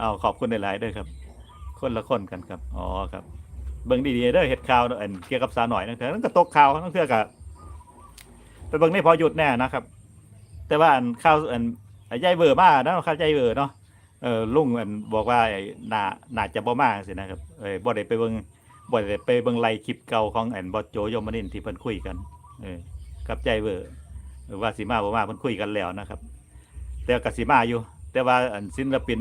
เอาขอบคุณหลายๆด้วยครับ คนละคนกันครับ อ๋อครับ เบิ่งดีๆเด้อเห็ดข่าวอันเกี่ยวกับสาวหน่อยนั่นคือนั่นก็ตกข่าวนั่นคือกับไปเบิ่งในพอหยุดแน่นะครับ แต่ว่าอันข่าวอันไอ้ยายเบอร์มานะข่าวยายเบอร์เนาะเออลุงอันบอกว่าไอ้น่าน่าจะบ่มาสินะครับเออบ่ได้ไปเบิ่งบ่ได้ไปเบิ่งไล่คลิปเก่าของอันบอสโจยมนินที่เพิ่นคุยกัน เออกับยายเบอร์เอว่าสิมาบ่มาเพิ่นคุยกันแล้วนะครับ แต่ก็สิมาอยู่ แต่ว่าอันศิลปิน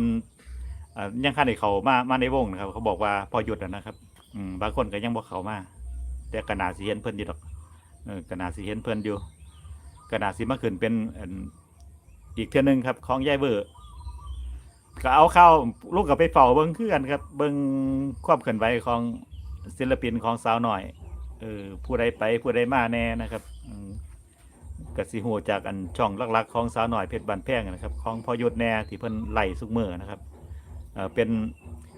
อ่ายังคันได้เขามามาในวงนะครับ เขาบอกว่าพอหยุดอะนะครับ อืมบางคนก็ยังบ่เขามา แต่กระนาสิเห็นเพิ่อนอยู่ดอกเออกนาสิเห็นเพิ่อนอยู่กระนาสิมาขึ้นเป็นอีกเทื่อหนึงครับของยายเวอร์ก็เอาเข้าลูกกับไปเฝ้าเบิ่งคือกันครับ เบิ่งความเคลื่อนไหวของศิลปินของสาวหน่อยเออผู้ใดไปผู้ใดมาแน่นะครับกสิฮู้จากอันช่องลักๆของสาวหน่อยเพชรบานแพงนะครับ ของพอยุทธแน่ที่เพิ่นไหลสุกมือนะครับ เออเป็น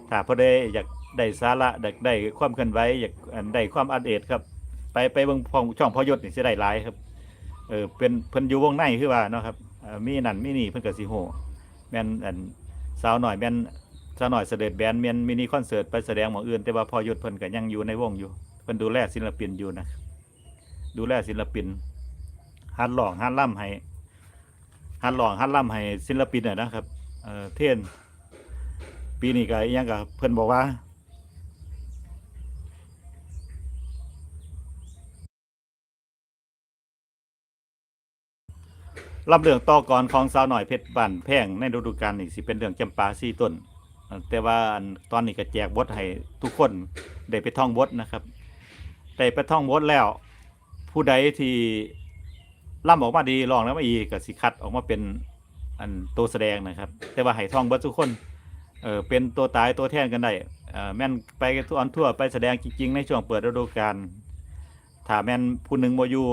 ถ้าพอได้อยากได้สาระอยากได้ความเคลื่อนไหวอยากได้ความอัปเดตครับ ไปไปเบิ่งพองช่องพอยศนี่สิได้หลายครับเออเป็นเพิ่นอยู่วงในคือว่าเนาะครับอ่อมีนั่นมีนี่เพิ่นก็สิโหแม่นอันสาวหน่อยแม่นสาวหน่อยเสด็จแบนแม่นมินิคอนเสิร์ตไปแสดงหมองอื่น แต่ว่าพอยศเพิ่นก็ยังอยู่ในวงอยู่เพิ่นดูแลศิลปินอยู่นะดูแลศิลปินฮัดร้องฮัดล่ำให้ฮัดร้องฮัดล่ำให้ศิลปินน่ะนะครับเอ่อเทรน ปีนี้ก็ยังกับเพิ่อนบอกว่า รับเรื่องต่อกรของสาวหน่อยเพชรบ้านแพงในฤดูกาลนี่สิเป็นเรื่องจำปาซี่ต้น แต่ว่าตอนนี้ก็แจกบทให้ทุกคนได้ไปท่องบทนะครับได้ไปท่องบทแล้ว ผู้ใดที่ล่ำออกมาดีลองแล้วมาอีกก็สิคัดออกมาเป็นอันตัวแสดงนะครับ แต่ว่าให้ท่องบิดทุกคน เออเป็นตัวตายตัวแทนกันได้เออแม่นไปทุกอันทั่วไปแสดงจริงๆ ในช่วงเปิดฤดูกาลถ้าแม่นผู้หนึ่งโมยู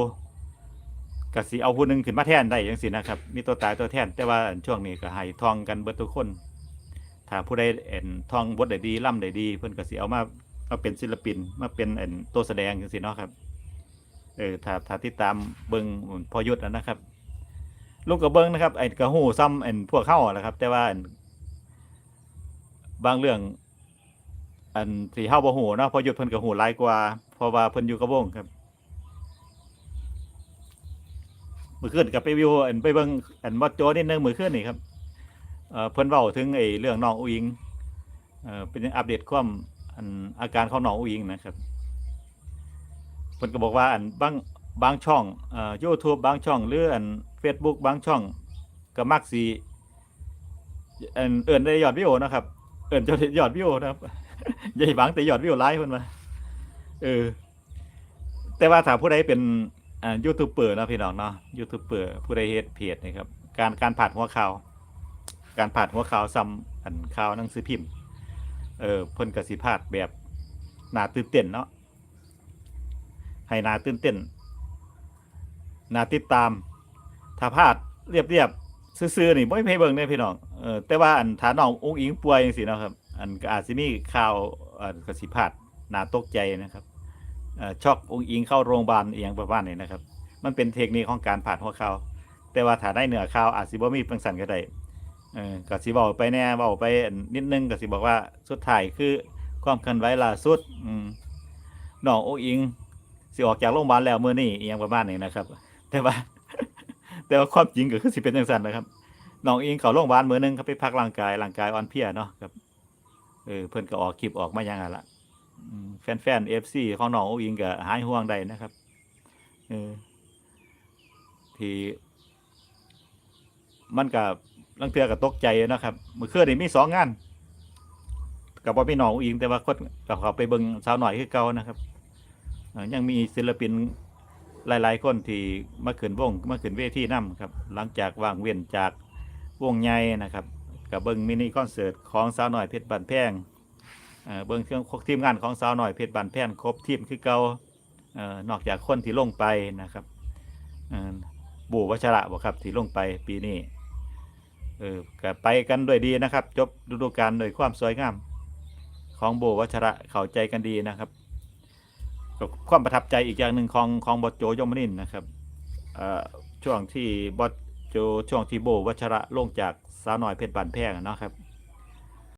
กสิเอาผู้หนึ่งขึ้นมาแทนได้ยังสินะครับ มีตัวตายตัวแทน แต่ว่าช่วงนี้ก็ให้ทองกันเบิดทุกคน ถ้าผู้ใดเอ็นทองบทได้ดีล่ำได้ดี เพิ่อนกสิเอามาเอาเป็นศิลปินมาเป็นเอ็นตัวแสดงจังซี่เนาะครับเออถ้าถ้าติดตามเบิ่งพอยุทธนะนะครับ ลูกกับเบิ่งนะครับไอ้กระหูซ้ำไอ้พวกเข้าแหละครับ แต่ว่า บางเรื่อง อันที่เฮาบ่ฮู้เนาะพอหยุดเพิ่นก็ฮู้หลายกว่าเพราะว่าเพิ่นอยู่กับวงครับมื้อคืนก็ไปวิวอันไปเบิ่งอันวัดโจนิดนึงมื้อคืนนี่ครับเอ่อเพิ่นเว้าถึงไอ้เรื่องน้องอุ๋งอิงเอ่อเป็นอัปเดตความอันอาการของน้องอุ๋งอิงนะครับเพิ่นก็บอกว่าอันบางบางช่องเอ่อ YouTube บางช่องหรืออัน Facebook บางช่องก็มักสิอิ่นเอิ่นได้ยอดวิวนะครับ เอินจะได้ยอดวิวนะครับใหญ่บังแต่ยอดวิวไลฟ์เพิ่นมาเออ แต่ว่าถ้าผู้ใดเป็นอ่ายูทูบเบอร์นะพี่น้องเนาะยูทูบเบอร์ผู้ใดเฮ็ดเพจนะครับ การการผ่านหัวข่าว การผ่านหัวข่าวซ้ำอันข่าวหนังสือพิมพ์ เออเพิ่นกสิพาดแบบหนาตื่นเต้นเนาะให้หนาตื่นเต้นหนาติดตาม ถ้าพลาดเรียบๆซื่อๆนี่บ่มีให้เบิ่งเด้พี่น้อง ออแต่ว่าอันถ้าน้องอุ้งอิงป่วยจังซี่เนาะครับ อันก็อาจสิมีข่าวอันก็สิพลาดน่าตกใจนะครับเอ่อช็อกอุ้งอิงเข้าโรงพยาบาลเอียงประมาณนี้นะครับ มันเป็นเทคนิคของการผ่านหัวข่าวแต่ว่าถ้าได้เหนือข่าวอาจสิบ่มีจังซั่นก็ได้เออก็สิเว้าไปแน่เว้าไปนิดนึงก็สิบอกว่าสุดท้ายคือความเคลื่อนไหวล่าสุดอืมน้องอุ้งอิงสิออกจากโรงพยาบาลแล้วมื้อนี้อียงประมาณนี้นะครับ แต่ว่า แต่ว่าความจริงก็คือสิเป็นจังซั่นนะครับ น้องอิงเขาโรงพยาบาลมือหนึงครับไปพักร่างกายร่างกายอ่อนเพลียเนาะครับเออเพิ่อนก็ออกคลิปออกมาอย่างนั้นละอืมแฟนๆ FC ของน้องอิงก็หายห่วงได้นะครับเออที่มันก็ลังเทือก็ตกใจนะครับมื้อคืนนี่มีสองงานกับว่าพี่น้องอิงแต่ว่าคนกับเขาไปเบิ่งสาวหน่อยคือเก่านะครับยังมีศิลปินหลาย ๆ คนที่มาขึ้นวงมาขึ้นเวทีนํครับ หลังจากว่างเว้นจาก วงใหญ่นะครับกับเบิ้งมินิคอนเสิร์ตของสาวหน่อยเพชรบันแพงเอ่อเบิ้งเครื่องทีมงานของสาวหน่อยเพชรบันแพงครบทีมคือเกาเอ่อนอกจากคนที่ลงไปนะครับเอ่อบูวัชระบ่ครับที่ลงไปปีนี้เออก็ไปกันด้วยดีนะครับ จบฤดูกาลโดวยความสวยงาม ของโบวัชระเข้าใจกันดีนะครับก็ความประทับใจอีกอย่างหนึ่งของของบอสโจยมนินนะครับช่วงที่บอส โจช่วงที่โบวัชระลงจากสาวน้อยเพชรบานแพงเนาะครับ